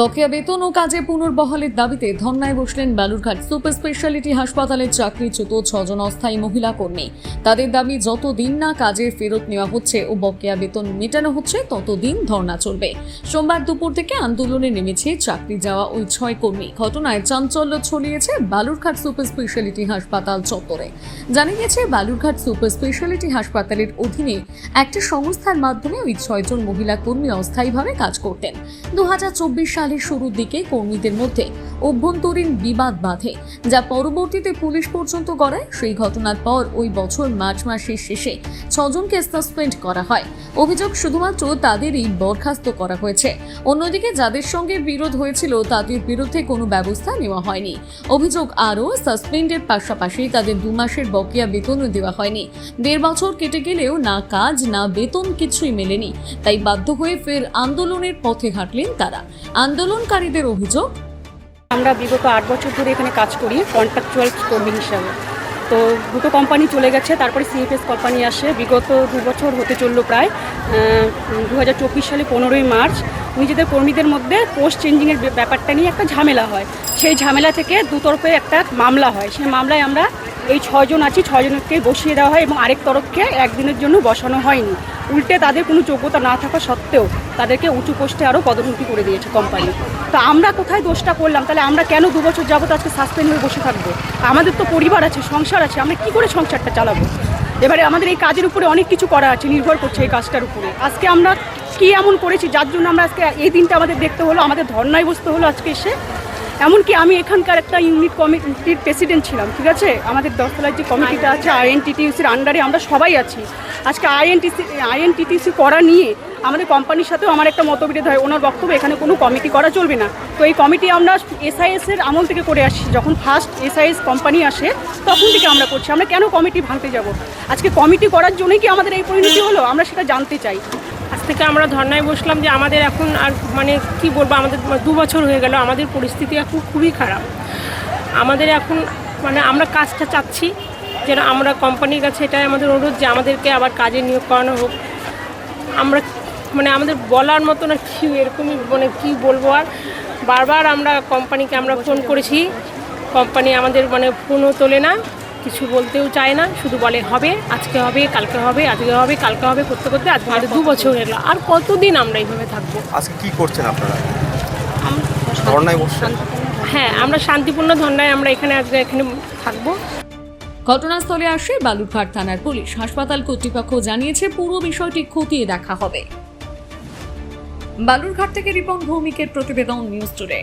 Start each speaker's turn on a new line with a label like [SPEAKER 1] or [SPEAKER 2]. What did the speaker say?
[SPEAKER 1] বকেয়া বেতন ও কাজে পুনর্বহালের দাবিতে ধর্নায় বসলেন বালুরঘাট সুপার স্পেশালিটি হাসপাতালের চাকরিচ্যুত ছজন অস্থায়ী মহিলা কর্মী। তাদের দাবি, যতদিন না কাজে ফেরত নেওয়া হচ্ছে ও বকেয়া বেতন মেটানো হচ্ছে, ততদিন ধর্না চলবে। সোমবার দুপুর থেকে আন্দোলনে নেমেছে চাকরি যাওয়া ওই ছয় কর্মী। ঘটনায় চাঞ্চল্য ছড়িয়েছে বালুরঘাট সুপার স্পেশালিটি হাসপাতাল চত্বরে। জানা গেছে বালুরঘাট সুপার স্পেশালিটি হাসপাতালের অধীনে একটি সংস্থার মাধ্যমে ওই ছয়জন মহিলা কর্মী অস্থায়ীভাবে কাজ করতেন। দু চব্বিশ সালের শুরুর দিকে কর্মীদের মধ্যে অভ্যন্তরীণ বিবাদ বাঁধে, যা পরবর্তীতে পুলিশ পর্যন্ত গড়ায়। সেই ঘটনার পর ওই বছর মার্চ মাসের শেষে ছজনকে সাসপেন্ড করা হয়। অভিযোগ শুধুমাত্র তাদেরই বরখাস্ত করা হয়েছে। অন্যদিকে যাদের সঙ্গে বিরোধ হয়েছিল, তাদের বিরুদ্ধে কোনো ব্যবস্থা নেওয়া হয়নি। অভিযোগ আরও, সাসপেন্ডের পাশাপাশি তাদের দু মাসের বকেয়া বেতনও দেওয়া হয়নি। দেড় বছর কেটে গেলেও না কাজ, না বেতন কিছুই মেলেনি। তাই বাধ্য হয়ে ফের আন্দোলনের পথে হাঁটলেন তারা। আন্দোলনকারীদের অভিযোগ
[SPEAKER 2] আমরা বিগত আট বছর ধরে এখানে কাজ করি কন্ট্রাকচুয়াল কর্মী হিসাবে। তো দুটো কোম্পানি চলে গেছে, তারপরে সিএফএস কোম্পানি আসে। বিগত দু বছর হতে চলল প্রায় দু হাজার চব্বিশ সালে পনেরোই মার্চ। নিজেদের কর্মীদের মধ্যে পোস্ট চেঞ্জিংয়ের ব্যাপারটা নিয়ে একটা ঝামেলা হয়। সেই ঝামেলা থেকে দুতরফে একটা মামলা হয়। সেই মামলায় আমরা এই ছজন আছি, ছজনকে বসিয়ে দেওয়া হয় এবং আরেক তরফকে একদিনের জন্য বসানো হয়নি। উল্টে তাদের কোনো যোগ্যতা না থাকা সত্ত্বেও তাদেরকে উঁচু পোস্টে আরও পদোন্নতি করে দিয়েছে কোম্পানি। তো আমরা কোথায় দোষটা করলাম? তাহলে আমরা কেন দু বছর যাবত আজকে সাসপেন্ড হয়ে বসে থাকব? আমাদের তো পরিবার আছে, সংসার আছে, আমরা কি করে সংসারটা চালাবো? এবারে আমাদের এই কাজের উপরে অনেক কিছু করা আছে, নির্ভর করছে এই কাজটার উপরে। আজকে আমরা কি এমন করেছি? যার জন্য আমরা আজকে এই দিনটা আমাদের দেখতে হলো, আমাদের ধর্নায় বসতে হলো আজকে এসে। এমনকি আমি এখানকার একটা ইউনিট কমিটির প্রেসিডেন্ট ছিলাম, ঠিক আছে? আমাদের দশতলার যে কমিটিটা আছে আইএনটিটিউসির আন্ডারে আমরা সবাই আছি। আজকে আইএনটিসি আইএনটিটিসি করা নিয়ে আমাদের কোম্পানির সাথেও আমার একটা মতবিরোধ হয়, ওনার বক্তব্য এখানে কোনো কমিটি করা চলবে না। তো এই কমিটি আমরা এসআইএস এর আমল থেকে করে আসছি, যখন ফার্স্ট এসআইএস কোম্পানি আসে, তখন থেকে আমরা করছি। আমরা কেন কমিটি ভাঙতে যাব? আজকে কমিটি করার জন্যই কি আমাদের এই পরিণতি হলো? আমরা সেটা জানতে চাই।
[SPEAKER 3] থেকে আমরা ধর্নায় বসলাম যে আমাদের এখন আর মানে কি বলব, আমাদের দু বছর হয়ে গেল, আমাদের পরিস্থিতি এখন খুবই খারাপ। আমাদের এখন মানে আমরা কাজটা চাচ্ছি যেন আমরা কোম্পানির কাছে এটাই আমাদের অনুরোধ যে আমাদেরকে আবার কাজে নিয়োগ করানো হোক। আমরা মানে আমাদের বলার মতো না কি, এরকমই মানে কি বলব আর? বারবার আমরা কোম্পানিকে আমরা ফোন করেছি। কোম্পানি আমাদের মানে ফোনও তোলে না। কিছু বলতেও চায় না শুধু বলে হবে আজকে হবে কালকে হবে আজকে হবে কালকে হবে করতে করতে আজকে আমাদের দু বছর হয়ে গেলো আর কতদিন আমরা এইভাবে থাকব?
[SPEAKER 4] আজকে কি করছেন আপনারা? ধর্নায় বসছেন?
[SPEAKER 3] হ্যাঁ আমরা শান্তিপূর্ণ ধর্নায় আমরা এখানে আজকে এখানে থাকব।
[SPEAKER 1] ঘটনাস্থলে আসে বালুরঘাট থানার পুলিশ। হাসপাতাল কর্তৃপক্ষ জানিয়েছে পুরো বিষয়টি খতিয়ে দেখা হবে। বালুরঘাট থেকে রিপন ভৌমিকের প্রতিবেদন নিউজ টুডে।